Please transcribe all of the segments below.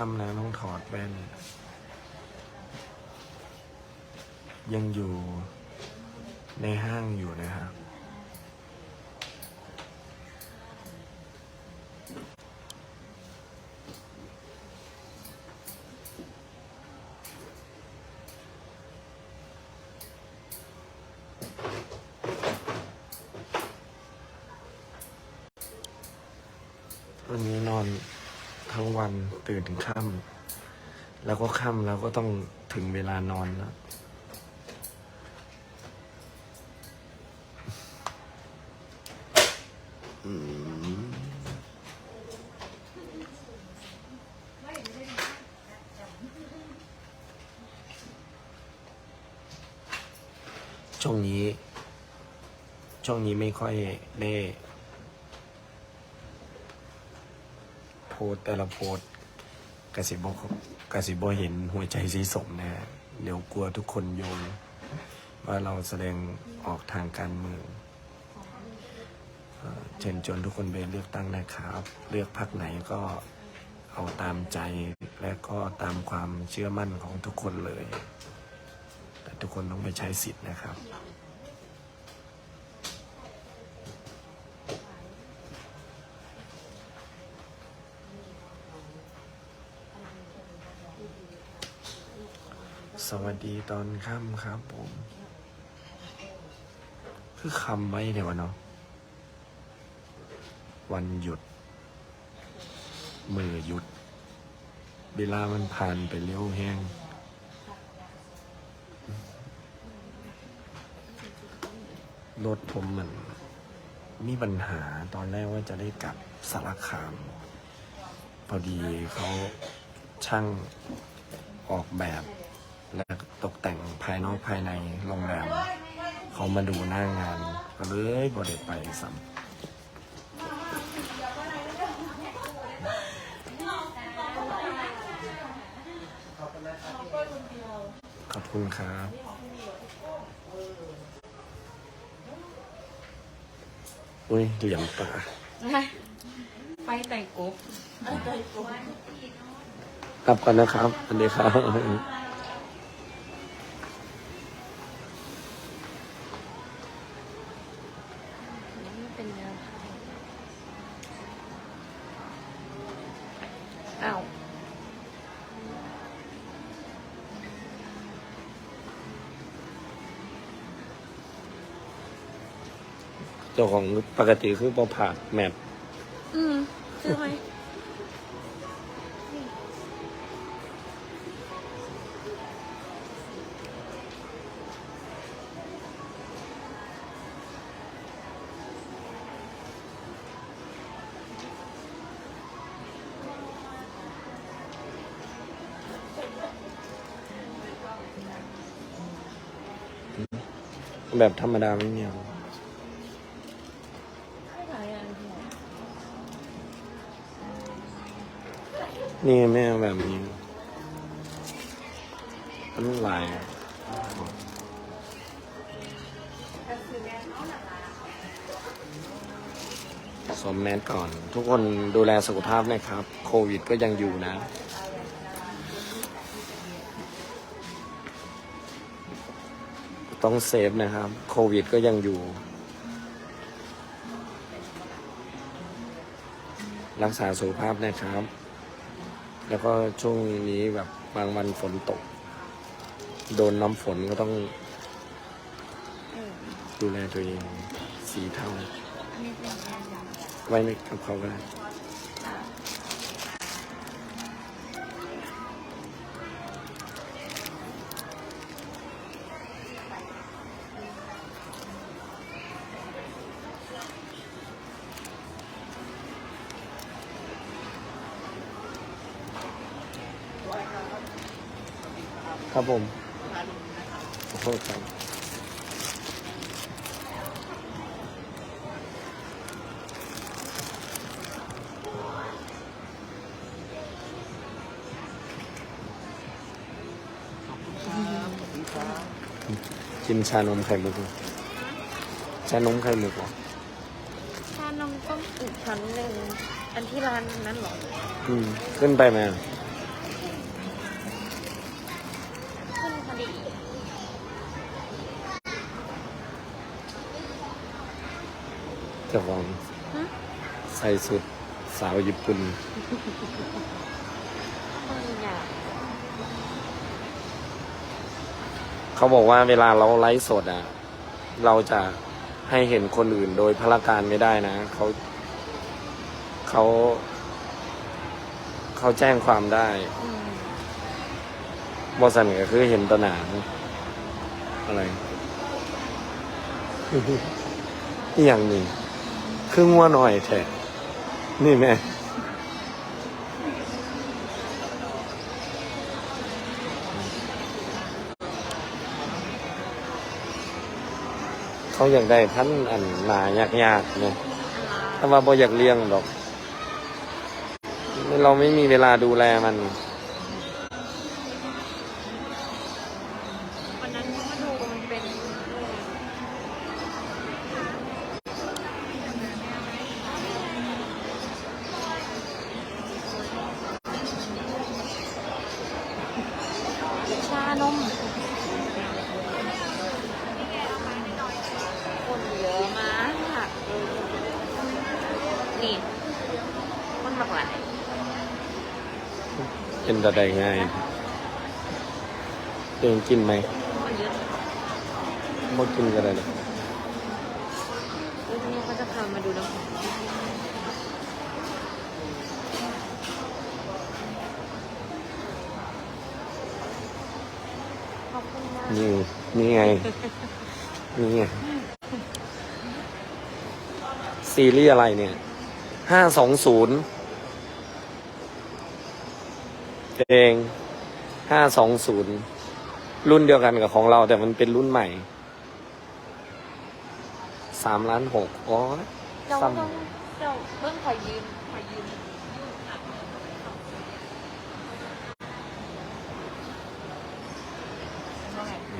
ค่ำแล้วต้องถอดแว่น ยังอยู่ในห้างอยู่นะครับ วันนี้นอนทั้งวันตื่นถึงค่ แล้วก็ค่ำแล้วก็ต้องถึงเวลานอนแล้ว อืมช่วงนี้ ช่วงนี้ไม่ค่อยได้โพสแต่ละโพส กสิบอกกสิบอเห็นหัวใจสีสมนะฮะเดี๋ยวกลัวทุกคนโยงว่าเราแสดงออกทางการเมืองเอ่อเชิญชวนทุกคนไปเลือกตั้งนะครับ เลือกพรรคไหนก็เอาตามใจและก็ตามความเชื่อมั่นของทุกคนเลย แต่ทุกคนต้องไปใช้สิทธิ์นะครับ สวัสดีตอนค่ำครับผม คือคำไว้เดี๋ยวะเนาะวันหยุด มือหยุด เวลามันผ่านไปเร็วแห้งรถผมมันมีปัญหาตอนแรกว่าจะได้กลับสารคาม พอดีเขาช่างออกแบบ และตกแต่งภายนอกภายในโรงแรมเขามาดูหน้างานก็เลยบ่ได้ไปซ้ำขอบคุณครับอุ้ยเหลี่ยมปะไปแต่งกบกลับก่อนนะครับสวัสดีครับ เป็นแนวทางอ้าว เจ้าของปกติคือปอผาดแมปอืมซื้อไหมแบบธรรมดาไม่มีเอ นนี่ไม่แบบนี้มันหลายสวมแมสก่อน ทุกคนดูแลสุขภาพนะครับ โควิดก็ยังอยู่นะ ต้องเซฟนะครับ โควิดก็ยังอยู่ รักษาสุขภาพนะครับ แล้วก็ช่วงนี้แบบบางวันฝนตก โดนน้ำฝนก็ต้องอืมดูแลตัวเอง สีเท่าอันนี้เป็นแนวทางไว้ในกับเขาก็ได้ ครับผมขอโทษครับกินชานมไข่มุกเหรอชานมไข่มุกเหรอชานมต้มอีกชั้นหนึ่งอันที่ร้านนั้นเหรออืมขึ้นไปไหมอะ จ้าของฮะใส่สุดสาวญี่ปุ่นมึงอะเขาบอกว่าเวลาเราไลฟ์สดอะ เราจะให้เห็นคนอื่นโดยพละการไม่ได้นะเขาเขาเขาแจ้งความได้อืมบอสันก็คือเห็นตะหนานอะไรอหย่างนี้ คืองัวหน่อยแท้นี่แม่เขาอยากได้พันอันหนายากๆเนี่ยถ้าว่าบ่อยากเลี้ยงดอก เราไม่มีเวลาดูแลมันนั้นมาดูมันเป็นชานม คนเยอะมากนี่คนหลากหลาย เป็นตะได้ง่ายเองกินไหมคนเยอะบ่กินก็ได้เลยเออทีนี้เขาจะพามาดูน้ำหอมขอบคุณมากนี่นี่ไง นี่ไง ซีรีส์อะไรเนี่ยห้าสองศูนย์ เองห้าสองศูนย์รุ่นเดียวกันกับของเรา แต่มันเป็นรุ่นใหม่สามล้านหกอ๋อเจ้าซ้ต้องเจ้าเบิ้งขอยืมขอยืม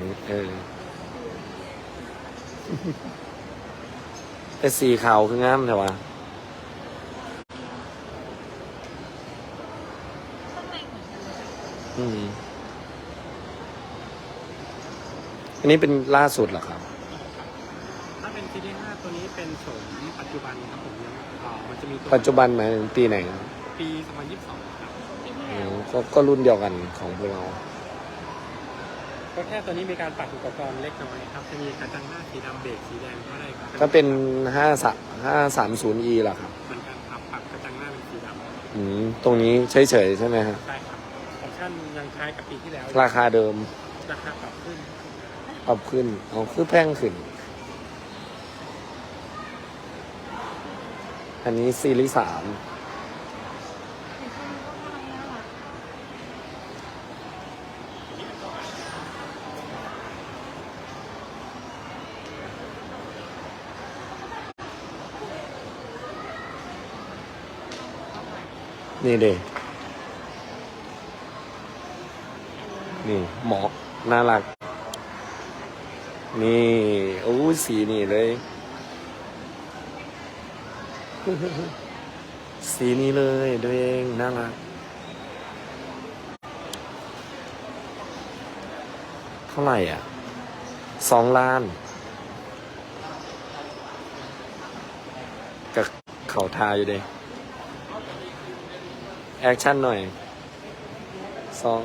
ำเออแต่สีขาวคืองามแต่ว่า อืมอันนี้เป็นล่าสุดเหรอครับ ถ้าเป็น CD5 ตัวนี้เป็นโฉมปัจจุบันครับผมยังเอ่อมันจะมีตัวปัจจุบันหมายถึงปีไหนปี 2022 ครับ ปีที่อ๋แล้วอก็ก็รุ่นเดียวกันของพวกเรา ก็แค่ตัวนี้มีการปรับอุปกรณ์เล็กน้อยครับ จะมีกระจังหน้าสีดำเบรกสีแดงก็ได้ครับก็เป็นห้าสห้าสามศูนย์ e เหรอครับ เหมือนกันครับปรับกระจังหน้าเป็นสีดำอืมตรงนี้เฉยๆใช่ไหมฮะ ใช่ครับออป ชั่นยังคล้ายกับปีที่แล้วราคาเดิมราคาปรับขึ้นปรับขึ้นอ๋อคือแพงขึ้น อันนี้ซีรีส์สามนี่เด็ นี่หมอกน่ารัก นี่โอ้สีนี่เลย สีนี้เลยตัวเองน่ารักเท่าไหร่อะสองล้านกับเขาทาอยู่เด้แอคชั่นหน่อยสอง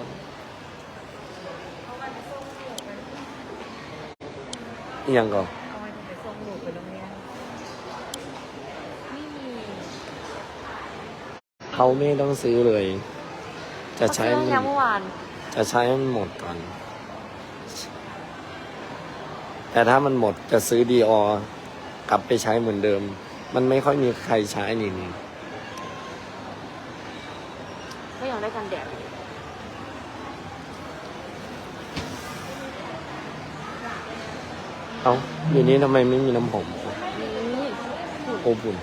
อิหยังก่อนเอาไว้ไปส่งหนูไปโรงเรียนไม่มีเขาไม่ต้องซื้อเลย จะใช้เขามันซื้อแค่เมื่อวานจะใช้ให้มันหมดก่อน แต่ถ้ามันหมดจะซื้อดีออกลับไปใช้เหมือนเดิม มันไม่ค่อยมีใครใช้นี่นี่ไม่อยากได้กันแดด เอ้าอยู่นี้ทำไมไม่มีน้ำหอมนี่โอบุ่น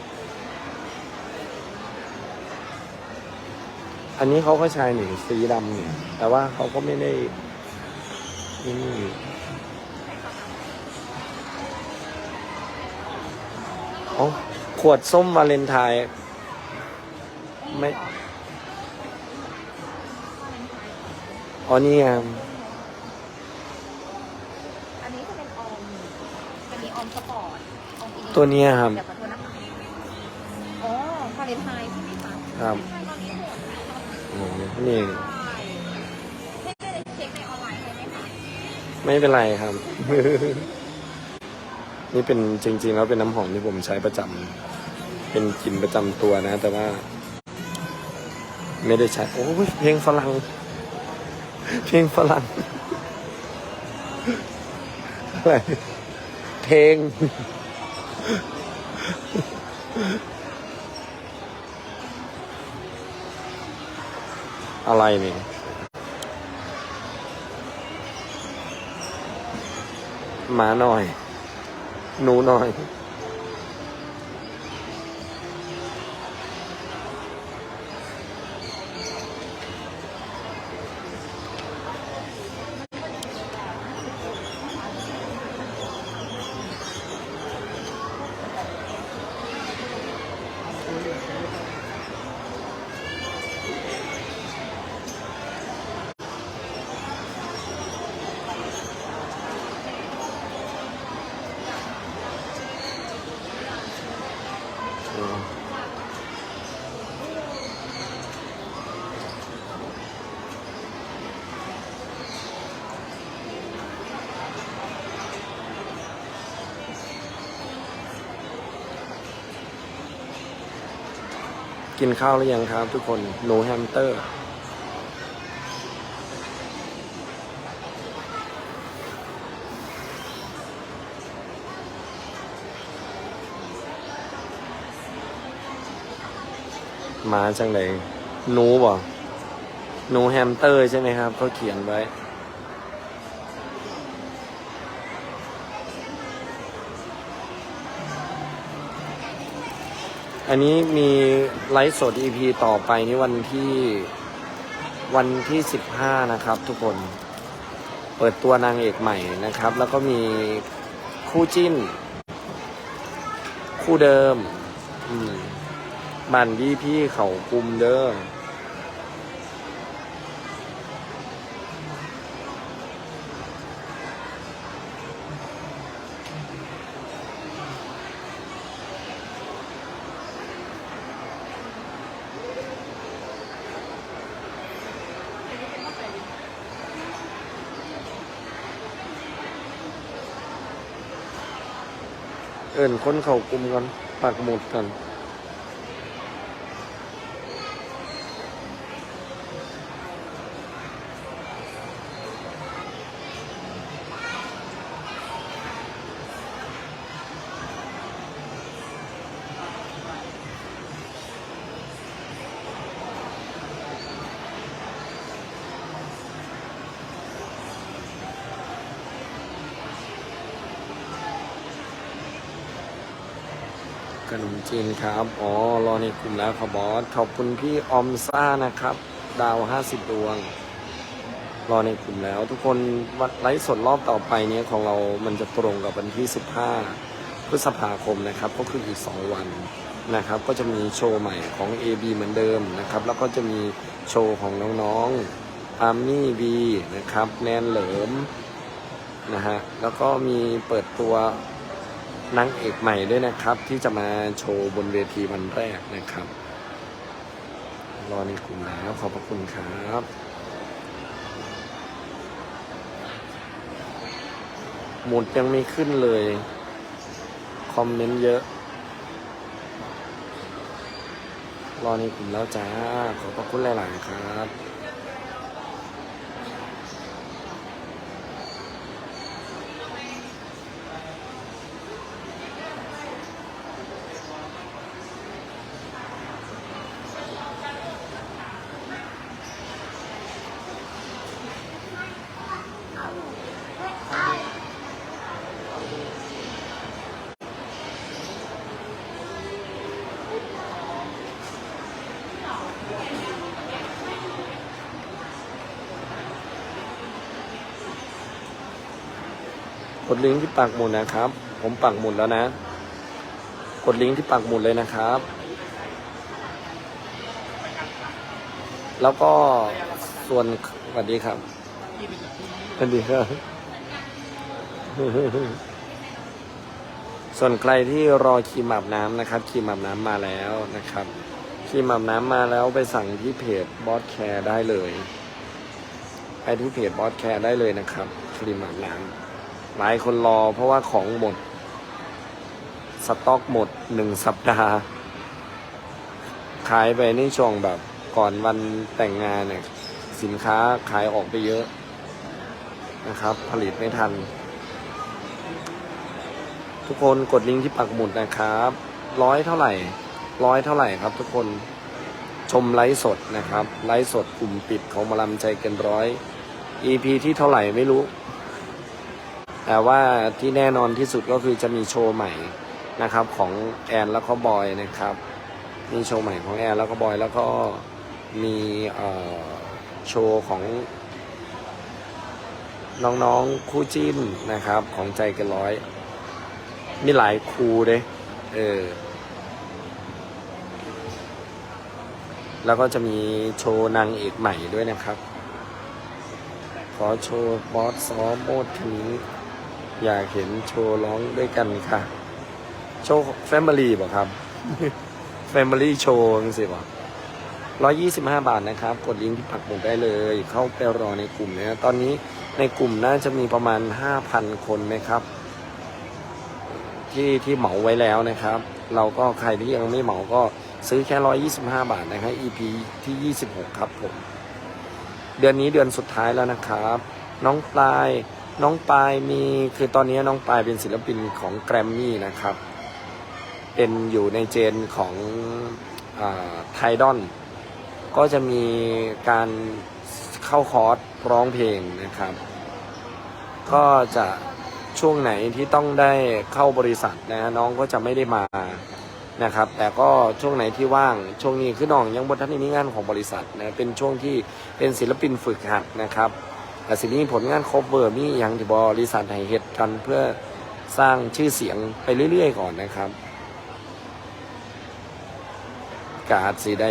อันนี้เขาก็ใช้หนี่สีดำเนี่ยแต่ว่าเขาก็ไม่ได้นี่อ๋อขวดส้มวาเลนไทน์ไม่อ๋อนี่ไง อันนี้จะเป็นออมอันนี้ออมสปอร์ ตออมอินตัวเนี้ยครับ เดี๋ยวขอโทษนะคะเลนไทน์ใช่ไหมคะครับตอนนี้หมดแล้วโอ้นี่ให้ได้เช็คในออนไลน์ใช่ไหมคะไม่เป็นไรครับ นี่เป็นจริง ๆ แล้วเป็นน้ำหอมที่ผมใช้ประจำเป็นกลิ่นประจำตัวนะ แต่ว่า ไม่ได้ใช้ โอ้ยเพลงฝรั่งเพลงฝรั่งอะไรเพลง อะไรนี่หมาหน่อย หนูหน่อย กินข้าวหรือยังครับทุกคนหนูแฮมสเตอร์มาจังเลยนูบ่หนูแฮมสเตอร์ใช่ไหมครับเขาเขียนไว้ อันนี้มีไลฟ์สด EP ต่อไปนี่วันที่วันที่สิบห้านะครับทุกคนเปิดตัวนางเอกใหม่นะครับ แล้วก็มีคู่จิ้น คู่เดิม อืมบันดีพี่เขากลุมเดิม นคนเขากลุมกันปักหมุดกัน ขนมจีนครับ อ๋อ รอในกลุ่มแล้วครับบอส ขอบคุณพี่ออมซ่านะครับ ดาวห้าสิบดวง รอในกลุ่มแล้ว ทุกคนวันไลฟ์สดรอบต่อไปเนี้ยของเรา มันจะตรงกับวันที่15พฤษภาคมนะครับ ก็คืออีก2วันนะครับ ก็จะมีโชว์ใหม่ของ AB เหมือนเดิมนะครับ แล้วก็จะมีโชว์ของน้องๆอาร์มี่บีนะครับ แนนเหลิมนะฮะ แล้วก็มีเปิดตัว นางเอกใหม่ด้วยนะครับ ที่จะมาโชว์บนเวทีวันแรกนะครับ รอในกลุ่มแล้วขอบพระคุณครับหมุดยังไม่ขึ้นเลย คอมเมนต์เยอะ รอในกลุ่มแล้วจ้า ขอบพระคุณหลาย ๆ ครับ กดลิงก์ที่ปักหมุดนะครับ ผมปักหมุดแล้วนะ กดลิงก์ที่ปักหมุดเลยนะครับ แล้วก็ส่วนสวัสดีครับสวัสดีครับ ส่วนใครที่รอครีมอาบน้ำนะครับครีมอาบน้ำมาแล้วนะครับครีมอาบน้ำมาแล้วไปสั่งที่เพจบอสแคร์ได้เลย ไปที่เพจบอสแคร์ได้เลยนะครับครีมอาบน้ำ หลายคนรอเพราะว่าของหมด สต็อกหมดหนึ่งสัปดาห์ ขายไปในช่วงแบบก่อนวันแต่งงานเนี่ย สินค้าขายออกไปเยอะนะครับ ผลิตไม่ทัน ทุกคนกดลิงก์ที่ปักหมุดนะครับ ร้อยเท่าไหร่ ร้อยเท่าไหร่ครับ ทุกคนชมไลฟ์สดนะครับ ไลฟ์สดกลุ่มปิดของมาลำใจเกินร้อย EP ที่เท่าไหร่ไม่รู้ แต่ว่าที่แน่นอนที่สุดก็คือจะมีโชว์ใหม่นะครับของแอนแล้วก็บอยนะครับ มีโชว์ใหม่ของแอนแล้วก็บอยแล้วก็มีโชว์ของน้องๆคู่จิ้นนะครับ ของใจเกันร้อย มีหลายครูเด้เออแล้วก็จะมีโชว์นางเอกใหม่ด้วยนะครับ ขอโชว์บอสซ้อมโมดทีนี้ อยากเห็นโชว์ร้องด้วยกันค่ะ โชว์แฟมิลี่ป่ะครับแฟมิลี่โชว์จังสิบ่ร้อยยี่สิบห้าบาทนะครับ กดลิงก์ที่ปักหมุดได้เลย เข้าไปรอในกลุ่มนะตอนนี้ในกลุ่มน่าจะมีประมาณห้าพันคนนะครับ ที่ที่เหมาไว้แล้วนะครับ เราก็ใครที่ยังไม่เหมาก็ซื้อแค่ร้อยยี่สิบห้าบาทนะครับ EP ที่ยี่สิบหกครับผม เดือนนี้เดือนสุดท้ายแล้วนะครับ น้องปลาย น้องปลายมีคือตอนนี้น้องปลายเป็นศิลปินของแกรมมี่นะครับ เป็นอยู่ในเจนของไทดอนก็จะมีการเข้าคอร์สร้องเพลงนะครับ ก็จะช่วงไหนที่ต้องได้เข้าบริษัทนะน้องก็จะไม่ได้มานะครับ แต่ก็ช่วงไหนที่ว่างช่วงนี้คือน้องยังบนทันได้มีงานของบริษัทนะเป็นช่วงที่เป็นศิลปินฝึกหัดนะครับ แต่สิ่งนี้ผลงานครบเวอร์มีอย่างที่บริษัทให้เหตุกันเพื่อสร้างชื่อเสียงไปเรื่อยๆก่อนนะครับกาสิได้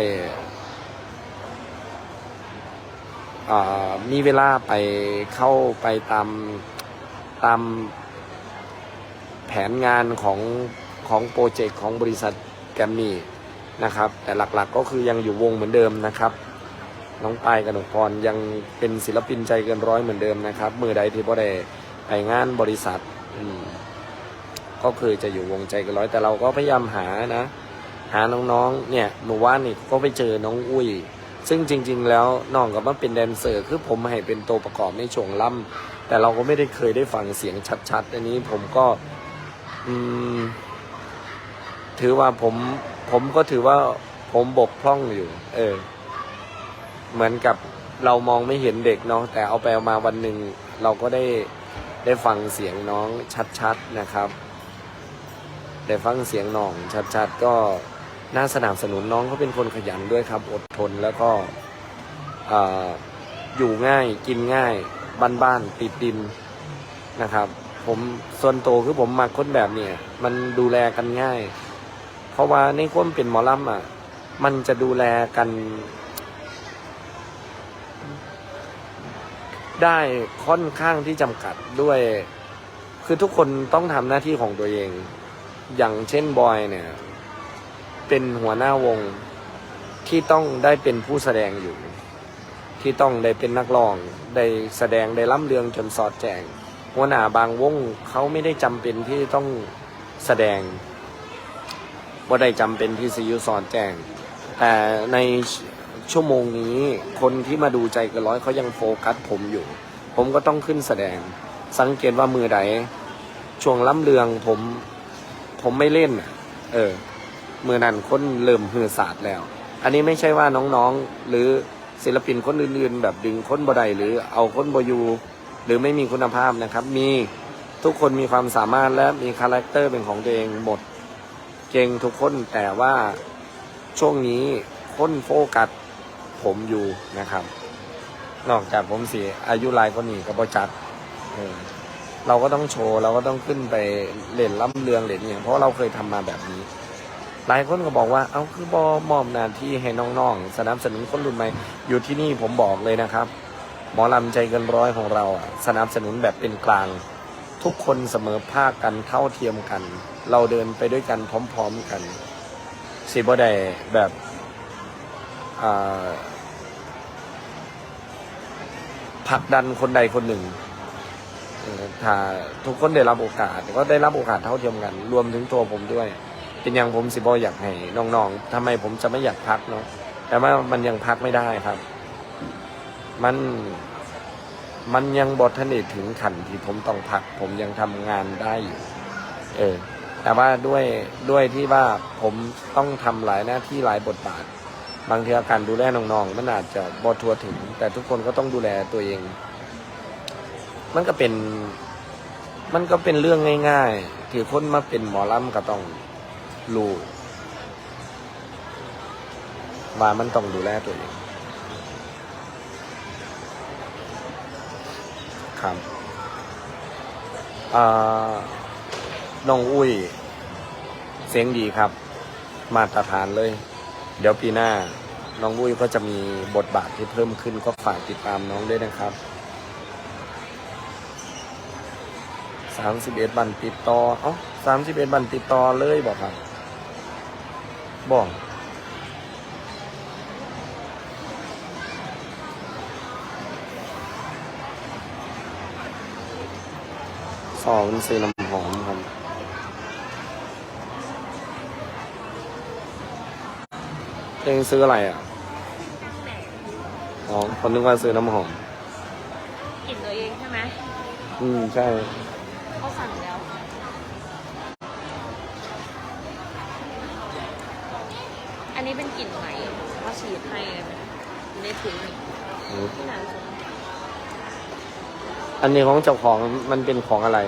มีเวลาไปเข้าไปตามตามแผนงานของของโปรเจกต์ของบริษัทแกรมมี่นะครับ แต่หลักๆก็คือยังอยู่วงเหมือนเดิมนะครับ น้องปายกนกพรยังเป็นศิลปินใจเกินร้อยเหมือนเดิมนะครับ มือใดที่พ่ได้ไปงานบริษัทก็คือจะอยู่วงใจเกินร้อย แต่เราก็พยายามหานะ หาน้องๆ เนี่ยหนูว่านี่ก็ไปเจอน้องอุ้ย ซึ่งจริง ๆ แล้วน้องกับมาเป็นแดนเซอร์ คือผมให้เป็นตัวประกอบในช่วงล่ำแต่เราก็ไม่ได้เคยได้ฟังเสียงชัดๆ อันนี้ผมก็อืมถือว่าผมผมก็ถือว่าผมบกพร่องอยู่ เออ เหมือนกับเรามองไม่เห็นเด็กเนาะแต่เอาไปเอามาวันหนึ่งเราก็ได้ได้ฟังเสียงน้องชัดๆนะครับ ได้ฟังเสียงน้องชัดๆ ก็น่าสนับสนุนน้องเขาเป็นคนขยันด้วยครับ อดทนแล้วก็ออยู่ง่ายกินง่ายบ้านๆติดดินนะครับ ผมส่วนโตวคือผมมาคนแบบเนี่ย มันดูแลกันง่าย เพราะว่าในความเป็นหมอลำอะ มันจะดูแลกัน ได้ค่อนข้างที่จำกัดด้วย คือทุกคนต้องทำหน้าที่ของตัวเอง อย่างเช่นบอยเนี่ย เป็นหัวหน้าวงที่ต้องได้เป็นผู้แสดงอยู่ ที่ต้องได้เป็นนักร้อง ได้แสดงได้ล้ำเรืองจนสอดแจงหัวหน้าบางวงเขาไม่ได้จำเป็นที่ต้องแสดงว่าได้จำเป็นที่สิอยุสอดแจง แต่ใน ชั่วโมงนี้ คนที่มาดูใจเกันร้อยเขายังโฟกัสผมอยู่ ผมก็ต้องขึ้นแสดง สังเกตว่ามือใดช่วงล้ำเรืองผม ผมไม่เล่น เออมือนั้นคนเริ่มหือศาสตร์แล้ว อันนี้ไม่ใช่ว่าน้องๆ หรือศิลปินคนอื่นๆ แบบดึงคนบดใดหรือเอาคนบอยูหรือไม่มีคุณภาพนะครับ มีทุกคนมีความสามารถและมีคาแรคเตอร์เป็นของตัวเองหมด เก่งทุกคนแต่ว่าช่วงนี้คนโฟกัส ผมอยู่นะครับ นอกจากผมสีอายุลายก็นี่ก็บจัดเราก็ต้องโชว์เราก็ต้องขึ้นไปเล่นล่ำเรืองเล่นอย่างเพราะเราเคยทำมาแบบนี้ หลายคนก็บอกว่า เอาคือบอมอบหน้าที่ให้น้องๆสนับสนุนคนรุ่นใหม่อยู่ที่นี่ผมบอกเลยนะครับ หมอลำใจเกินร้อยของเราสนับสนุนแบบเป็นกลาง ทุกคนเสมอภาคกันเท่าเทียมกัน เราเดินไปด้วยกันพร้อม ๆกันสิบ่ได้แบบอ่า ผลักดันคนใดคนหนึ่งถ้าทุกคนได้รับโอกาสก็ได้รับโอกาสเท่าเทียมกัน รวมถึงตัวผมด้วย เป็นอย่างผมสิบออยากให้น้องๆทำไมผมจะไม่อยากพักเนาะแต่ว่ามันยังพักไม่ได้ครับ มันมันยังบททนดถึงขันที่ผมต้องพัก ผมยังทำงานได้อยู่เออแต่ว่าด้วยด้วยที่ว่าผมต้องทำหลายหน้าที่หลายบทบาท บางทีอาการดูแลน้องๆมันอาจจะบอทัวถึง แต่ทุกคนก็ต้องดูแลตัวเอง มันก็เป็น มันก็เป็นเรื่องง่ายๆ ที่คนมาเป็นหมอลำก็ต้องรู้ว่ามันต้องดูแลตัวเองครับอ่าน้องอุ้ย เสียงดีครับ มาตรฐานเลย เดี๋ยวปีหน้าน้องอุ้ยก็จะมีบทบาทที่เพิ่มขึ้นก็ฝากติดตามน้องด้วยนะครับสามสิบเอ็ดบันติดต่อ เอ้าสามสิบเอ็ดบันติดต่อเลยบอกครับบอกสองเป็นสีน้ำหอมครับ เองซื้ออะไรอะ อ๋อคนนึกว่าซื้อน้ำหอมกลิ่นตัวเองใช่ไหมอืม ใช่ เขาสั่งแล้ว อันนี้เป็นกลิ่นใหม่เขาฉีดให้ในถุงนี่ที่ไหนส่งอันนี้ของเจ้าของมันเป็นของอะไร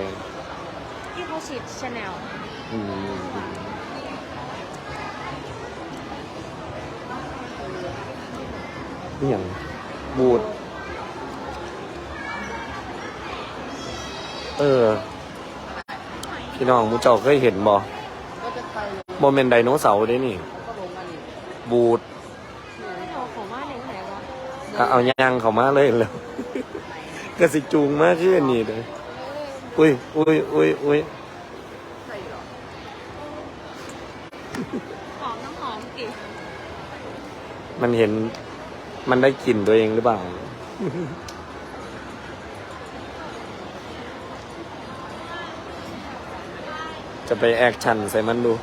ที่เขาฉีดชาแนลอืม นี่อย่างบูด เออ พี่น้องมูเจ้าเคยเห็นบ่โมเมนไดโนเสาร์ด้นี่ บูดเอาของมาในไหนวะเอาย่างเขามาเลยแล้วก็สิจูงมากขึ้นนี่เลยอุ้ยอุ้ยอุ้ยอุ้ยหอมน้ำหอมกลิ่มันเห็น มันได้กลิ่นตัวเองหรือเปล่า จะไปแอคชั่นใส่มันดู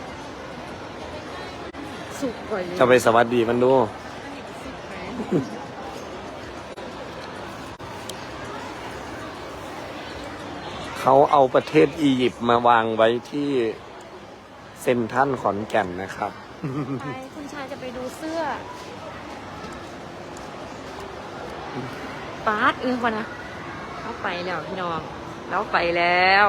สุกกว่าเลยจะไปสวัสดีมันดูอันนี้สุกไหมเขาเอาประเทศอียิปต์มาวางไว้ที่เซนทรันขอนแก่นนะครับ ไปคุณชายจะไปดูเสื้อ ปาร์ตเออวะนะเขาไปแล้วพี่น้องเราไปแล้ว